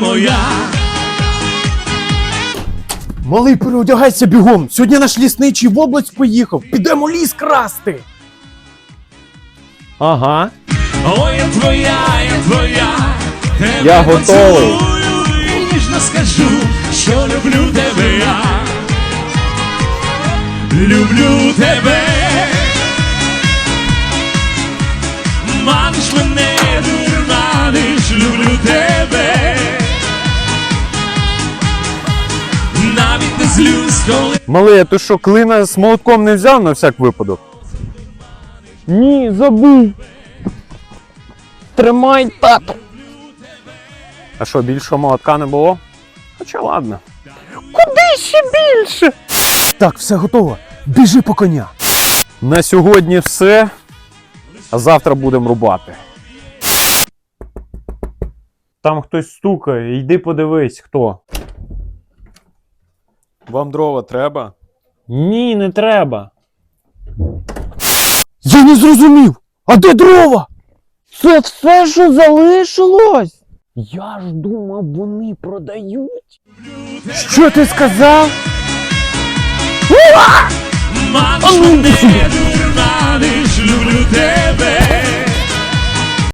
моя. Малий, переодягайся бігом. Сьогодні наш лісничий в область поїхав. Підемо ліс красти. Ага. Ой, я твоя, я твоя. Тебе Я готовий. поцілую і ніжно скажу, що люблю тебе я. Люблю тебе. Маниш мене, Коли Малий, а ти що, клина з молотком не взяв на всяк випадок? Ні, забув. Тримай, тато. А що, більшого молотка не було? Хоча ладно. Куди ще більше? Так, все готово. Біжи по коня. На сьогодні все. А завтра будемо рубати. Там хтось стукає, йди подивись, хто. Вам дрова треба? Ні, не треба. Я не зрозумів! А де дрова? Це все, що залишилось? Я ж думав, вони продають. Що ти сказав? маниш мене, дурманиш, люблю тебе.